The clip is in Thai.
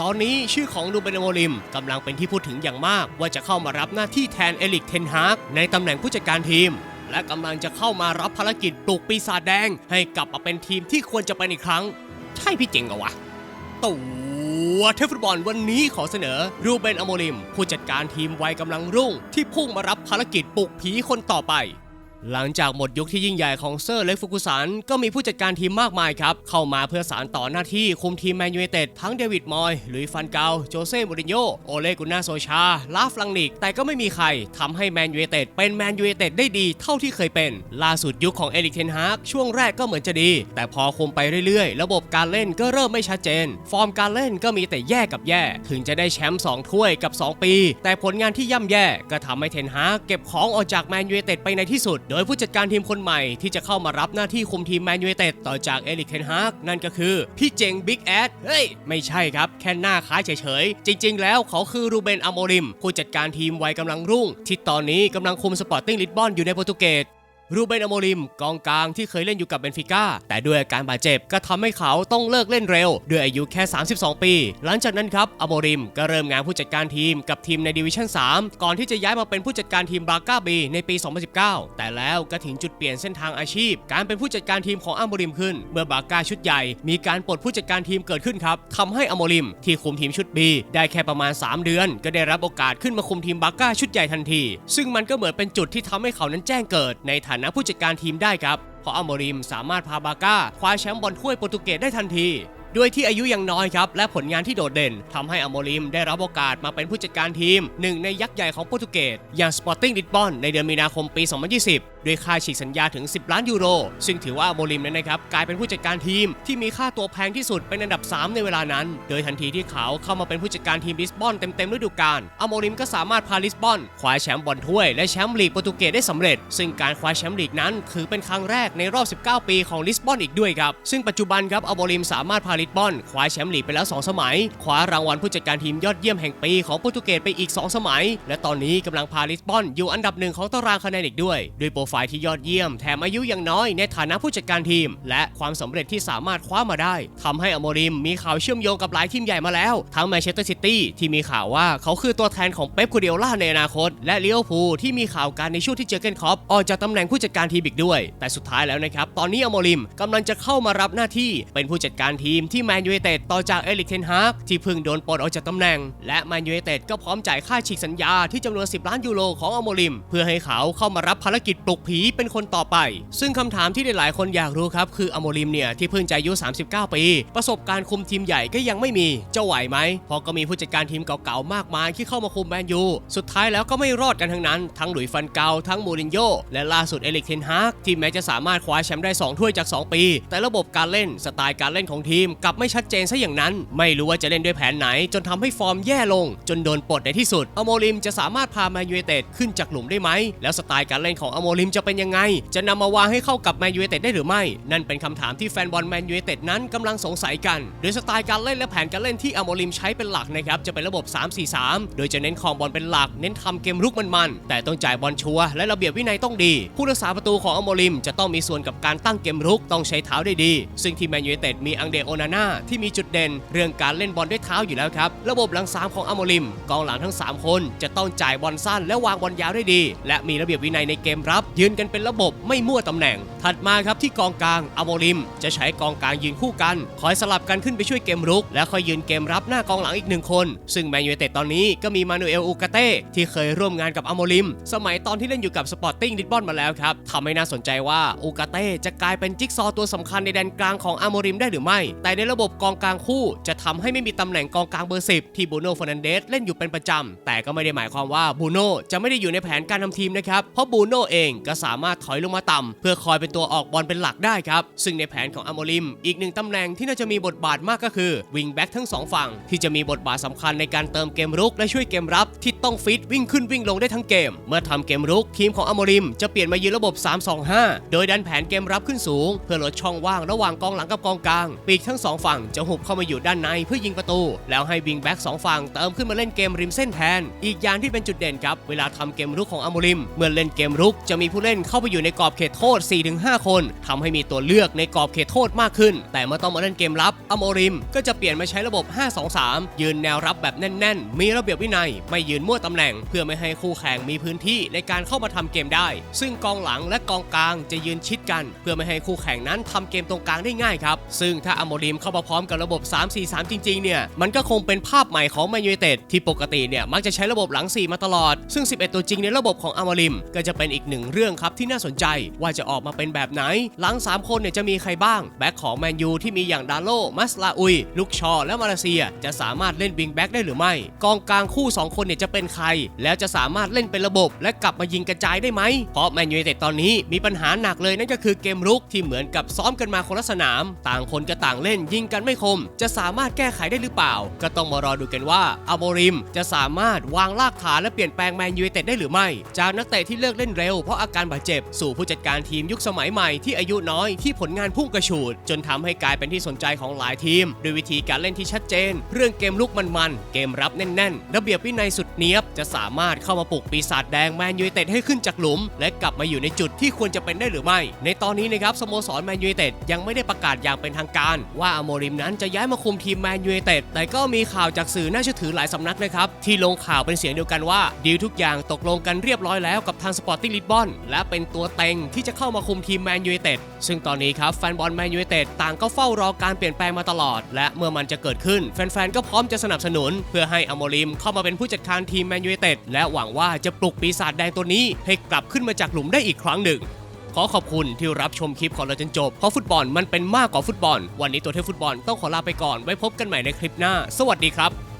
ตอนนี้ชื่อของลูเบนโมลิมกำลังเป็นที่พูดถึงอย่างมาก ว่าจะเข้ามารับหน้าที่แทนเอลิกเทนฮากในตำแหน่งผู้จัดการทีม และกำลังจะเข้ามารับภารกิจปลุกปีศาจแดง ให้กลับมาเป็นทีมที่ควรจะเป็นอีกครั้ง ใช่พี่เจ๋งเหรอวะตัวเทพฟุตบอลวันนี้ขอเสนอรูเบนอโมลิม ผู้จัดการทีมวัยกำลังรุ่ง ที่พุ่งมารับภารกิจปลุกผีคนต่อไป หลังจากหมดยุคที่ยิ่งใหญ่ของเซอร์เล็กฟุกุสัน ก็มีผู้จัดการทีมมากมายครับ เข้ามาเพื่อสารต่อหน้าที่คุมทีมแมนยูเต็ดทั้งเดวิดมอยหลุยฟันเกาโจเซ่มูรินโญ่โอเลกุน่าโซชา ลาฟลังนิก แต่ก็ไม่มีใครทำให้แมนยูเต็ดเป็นแมนยูเต็ดได้ดีเท่าที่เคยเป็น ล่าสุดยุคของเอริกเทนฮากช่วงแรกก็เหมือนจะดี แต่พอคุมไปเรื่อยๆ ระบบการเล่นก็เริ่มไม่ชัดเจน ฟอร์มการเล่นก็มีแต่แย่กับแย่ ถึงจะได้แชมป์2ถ้วยกับ 2 ปี แต่ผลงานที่ย่ำแย่ก็ทำให้เทนฮากเก็บของออกจากแมนยูเต็ดไปในที่สุดโดยผู้จัดการทีมคนใหม่ที่จะเข้ามารับหน้าที่คุมทีมแมนยูไนเต็ดต่อจากเอริกเทนฮากนั่นก็คือ พี่เจงบิ๊กแอดเฮ้ย ไม่ใช่ครับ แค่หน้าคล้ายเฉยๆ จริง ๆ แล้วเขาคือรูเบนอโมริม ผู้จัดการทีมวัยกำลังรุ่ง ที่ตอนนี้กำลังคุมสปอร์ติ้งลิสบอนอยู่ในโปรตุเกส รูเบนอโมริมกองกลางที่เคยเล่นอยู่กับเบนฟิก้าแต่ด้วยอาการบาดเจ็บก็ทำให้เขาต้องเลิกเล่นเร็ว ด้วยอายุแค่ 32 ปี หลังจากนั้นครับอโมริมก็เริ่มงานผู้จัดการทีมกับทีมในดิวิชั่น 3 ก่อนที่จะย้ายมาเป็นผู้จัดการทีมบราก้าบีในปี 2019 แต่แล้วก็ถึงจุดเปลี่ยนเส้นทางอาชีพ การเป็นผู้จัดการทีมของอโมริมขึ้น เมื่อบราก้าชุดใหญ่ มีการปลดผู้จัดการทีมเกิดขึ้นครับทำให้อโมริมที่คุมทีมชุด B ได้แค่ประมาณ 3 เดือน ก็ได้รับโอกาสขึ้นมาคุมทีมบาก้าชุดใหญ่ทันที ซึ่งมันก็เหมือนเป็นจุดที่ทำให้เขานั้นแจ้งเกิดในฐานะผู้จัดการทีมได้ครับ เพราะอโมริมสามารถพาบาก้าคว้าแชมป์บอลถ้วยโปรตุเกสได้ทันทีด้วยที่อายุยังน้อยครับ และผลงานที่โดดเด่นทำให้อโมริมได้รับโอกาสมาเป็นผู้จัดการทีมหนึ่งในยักษ์ใหญ่ของโปรตุเกสอย่างสปอร์ติ้งลิสบอนในเดือนมีนาคมปี 2020 ด้วยค่าฉีกสัญญาถึง 10 ล้านยูโร ซึ่งถือว่าโมริมนั้นนะครับกลายเป็นผู้จัดการทีมที่มีค่าตัวแพงที่สุดเป็นอันดับ 3 ในเวลานั้น โดยทันทีที่เขาเข้ามาเป็นผู้จัดการทีมลิสบอนเต็มๆฤดูกาลอโมริมก็สามารถพาลิสบอนคว้าแชมป์บอลถ้วยและแชมป์ลีกโปรตุเกสได้สำเร็จ ซึ่งการคว้าแชมป์ลีกนั้นถือเป็นครั้งแรกในรอบ 19 ปีของลิสบอนอีกด้วยครับซึ่งปัจจุบันครับอโมริมสามารถพาลิสบอนคว้าแชมป์ลีกไปแล้ว 2 สมัยคว้ารางวัลผู้จัดการทีมยอดเยี่ยมแห่งปีของโปรตุเกสไปอีก 2 สมัย และตอนนี้กำลังพาลิสบอนอยู่อันดับหนึ่งของตารางคะแนนอีกด้วยด้วยโปรไฟล์ที่ยอดเยี่ยมแถมอายุยังน้อยในฐานะผู้จัดการทีม และความสำเร็จที่สามารถคว้ามาได้ทำให้อโมริมมีข่าวเชื่อมโยงกับหลายทีมใหญ่มาแล้ว ทั้งแมนเชสเตอร์ซิตี้ที่มีข่าวว่าเขาคือตัวแทนของเป๊ปกูเดียล่าในอนาคต และลิเวอร์พูลที่มีข่าวการในช่วงที่เจอเกนคอปออกจากตำแหน่งผู้จัดการทีมอีกด้วย แต่สุดท้ายแล้วนะครับ ตอนนี้อโมริมกำลังจะเข้ามารับหน้าที่เป็นผู้จัดการทีมที่แมนยูไนเต็ดต่อจากเอริกเทนฮากที่เพิ่งโดนปลดออกจากตำแหน่ง และแมนยูไนเต็ดก็พร้อมจ่ายค่าฉีกสัญญาที่จำนวน 10 ล้านยูโรของอโมริม เพื่อให้เขาเข้ามารับภารกิจปลุกผีเป็นคนต่อไป ซึ่งคำถามที่หลายๆคนอยากรู้ครับ คืออโมริมเนี่ย ที่เพิ่งจะอายุ 39 ปี ประสบการณ์คุมทีมใหญ่ก็ยังไม่มี จะไหวไหมเพราะก็มีผู้จัดการทีมเก่าๆ มากมายที่เข้ามาคุมแมนยู สุดท้ายแล้วก็ไม่รอดกันทั้งนั้น ทั้งหลุยฟันเกาทั้งมูรินโญ่และล่าสุดเอลิกเทนฮากที่แม้จะสามารถคว้าแชมป์ได้สองถ้วยจากสองปี แต่ระบบการเล่นสไตล์การเล่นของทีมกลับไม่ชัดเจนซะอย่างนั้น ไม่รู้ว่าจะเล่นด้วยแผนไหน จนทำให้ฟอร์มแย่ลง จนโดนปลดในที่สุดอโมริมจะสามารถพาแมนยูเต็ดขึ้นจากหลุมได้ไหมแล้วสไตล์การเล่นของอโมริมจะเป็นยังไง จะนำมาวางให้เข้ากับแมนยูไนเต็ดได้หรือไม่ นั่นเป็นคำถามที่แฟนบอลแมนยูไนเต็ดนั้นกำลังสงสัยกัน โดยสไตล์การเล่นและแผนการเล่นที่อโมริมใช้เป็นหลักนะครับ จะเป็นระบบ 3-4-3 โดยจะเน้นคองบอลเป็นหลัก เน้นทำเกมรุกมันๆ แต่ต้องจ่ายบอลชัวร์และระเบียบวินัยต้องดี ผู้รักษาประตูของอโมริมจะต้องมีส่วนกับการตั้งเกมรุก ต้องใช้เท้าได้ดี ซึ่งที่แมนยูไนเต็ดมีอังเดโอนาน่าที่มีจุดเด่น เรื่องการเล่นบอลด้วยเท้าอยู่แล้วครับ ระบบหลังสามของอโมริมกองหลังทั้ง 3 คน จะต้องจ่ายบอลสั้นและวางบอลยาวได้ดี และมีระเบียบวินัยในเกมรับยืนกันเป็นระบบไม่มั่วตำแหน่ง ถัดมาครับที่กองกลางอโมริม จะใช้กองกลางยืนคู่กัน คอยสลับกันขึ้นไปช่วยเกมรุก และคอยยืนเกมรับหน้ากองหลังอีกหนึ่งคน ซึ่งแมนยูเต็ดตอนนี้ก็มีมานูเอลอูกาเต้ที่เคยร่วมงานกับอโมริม สมัยตอนที่เล่นอยู่กับสปอร์ติ้งลิสบอนมาแล้วครับทำให้น่าสนใจว่าอูกาเต้จะกลายเป็นจิ๊กซอตัวสำคัญในแดนกลางของอโมริมได้หรือไม่ แต่ในระบบกองกลางคู่ จะทำให้ไม่มีตำแหน่งกองกลางเบอร์10ที่บูโน่ฟอนันเดสเล่นอยู่เป็นประจำแต่ก็ไม่ได้หมายความว่าบูโน่จะไม่ได้อยู่ในแผนการทำทีมนะครับเพราะบูโน่เองก็สามารถถอยลงมาต่ำเพื่อคอยเป็นตัวออกบอลเป็นหลักได้ครับ ซึ่งในแผนของอโมริม อีกหนึ่งตำแหน่งที่น่าจะมีบทบาทมากก็คือวิงแบ็กทั้งสองฝั่งที่จะมีบทบาทสำคัญในการเติมเกมรุกและช่วยเกมรับ ที่ต้องฟิตวิ่งขึ้นวิ่งลงได้ทั้งเกม เมื่อทำเกมรุกทีมของอโมริม จะเปลี่ยนมายืนระบบ 3-2-5 โดยดันแผนเกมรับขึ้นสูง เพื่อลดช่องว่างระหว่างกองหลังกับกองกลาง ปีกทั้งสองฝั่งจะหุบเข้ามาอยู่ด้านในเพื่อยิงประตู แล้วให้วิงแบ็กสองฝั่งเติมขึ้นมาเล่นเกมริมเส้นแทน อีกอย่างที่เป็นจุดเด่นครับเวลาทำเกมรุกของอโมริม เมื่อเล่นเกมรุกจะมีผู้เล่นเข้าไปอยู่ในกรอบเขตโทษ 4-5 คนทำให้มีตัวเลือกในกรอบเขตโทษมากขึ้น แต่เมื่อต้องมาเล่นเกมรับอโมริม ก็จะเปลี่ยนมาใช้ระบบ 5-2-3 ยืนแนวรับแบบแน่น ๆ มีระเบียบวินัย ไม่ยืนมั่วตำแหน่ง เพื่อไม่ให้คู่แข่งมีพื้นที่ในการเข้ามาทำเกมได้ ซึ่งกองหลังและกองกลางจะยืนชิดกัน เพื่อไม่ให้คู่แข่งนั้นทำเกมตรงกลางได้ง่ายครับ ซึ่งถ้าอโมริมเข้ามาพร้อมกับระบบ 3-4-3 จริง ๆ เนี่ย มันก็คงเป็นภาพใหม่ของแมนยูไนเต็ดที่ปกติเนี่ยมักจะใช้ระบบหลัง 4 มาตลอด ซึ่ง 11 ตัวจริงในระบบของอโมริมก็จะเป็นอีกหนึ่งเรื่องรื่องครับที่น่าสนใจว่าจะออกมาเป็นแบบไหน หลัง 3 คนเนี่ยจะมีใครบ้าง แบ็คของแมนยูที่มีอย่างดาโลมัสลาอุยลูกชอ และมาเลเซีย จะสามารถเล่นวิงแบ็คได้หรือไม่ กองกลางคู่ 2 คนเนี่ยจะเป็นใคร แล้วจะสามารถเล่นเป็นระบบ และกลับมายิงกระจายได้ไหมเพราะแมนยูเต็ดตอนนี้มีปัญหาหนักเลยนั่นก็คือเกมรุกที่เหมือนกับซ้อมกันมาคนละสนาม ต่างคนก็ต่างเล่นยิงกันไม่คม จะสามารถแก้ไขได้หรือเปล่า ก็ต้องมารอดูกันว่าอโมริมจะสามารถวางรากฐานและเปลี่ยนแปลงแมนยูเต็ดได้หรือไม่ จากนักเตะที่เลิกเล่นเร็วเพราะอาการบาดเจ็บ สู่ผู้จัดการทีมยุคสมัยใหม่ที่อายุน้อยที่ผลงานพุ่งกระฉูด จนทำให้กลายเป็นที่สนใจของหลายทีม ด้วยวิธีการเล่นที่ชัดเจน เรื่องเกมลุกมันๆ เกมรับแน่นๆ ระเบียบวินัยสุดเนียบ จะสามารถเข้ามาปลุกปีศาจแดงแมนยูเต็ดให้ขึ้นจากหลุม และกลับมาอยู่ในจุดที่ควรจะเป็นได้หรือไม่ ในตอนนี้นะครับสโมสรแมนยูเต็ดยังไม่ได้ประกาศอย่างเป็นทางการ ว่าอโมริมนั้นจะย้ายมาคุมทีมแมนยูเต็ดแต่ก็มีข่าวจากสื่อน่าเชื่อถือหลายสำนักนะครับที่ลงข่าวเป็นเสียงเดียวกันว่าดีลทุกอย่างตกลงกันเรียบร้อยแล้วกับทางสปอร์ติ้งลิสบอนและเป็นตัวเต็งที่จะเข้ามาคุมทีมแมนยูไนเต็ดซึ่งตอนนี้ครับแฟนบอลแมนยูไนเต็ดต่างก็เฝ้ารอการเปลี่ยนแปลงมาตลอด และเมื่อมันจะเกิดขึ้น แฟนๆก็พร้อมจะสนับสนุน เพื่อให้อโมริมเข้ามาเป็นผู้จัดการทีมแมนยูไนเต็ดและหวังว่าจะปลุกปีศาจแดงตัวนี้ให้กลับขึ้นมาจากหลุมได้อีกครั้งหนึ่งขอขอบคุณที่รับชมคลิปของเราจนจบ เพราะฟุตบอลมันเป็นมากกว่าฟุตบอล วันนี้ตัวเทพฟุตบอลต้องขอลาไปก่อน ไว้พบกันใหม่ในคลิปหน้า สวัสดีครับ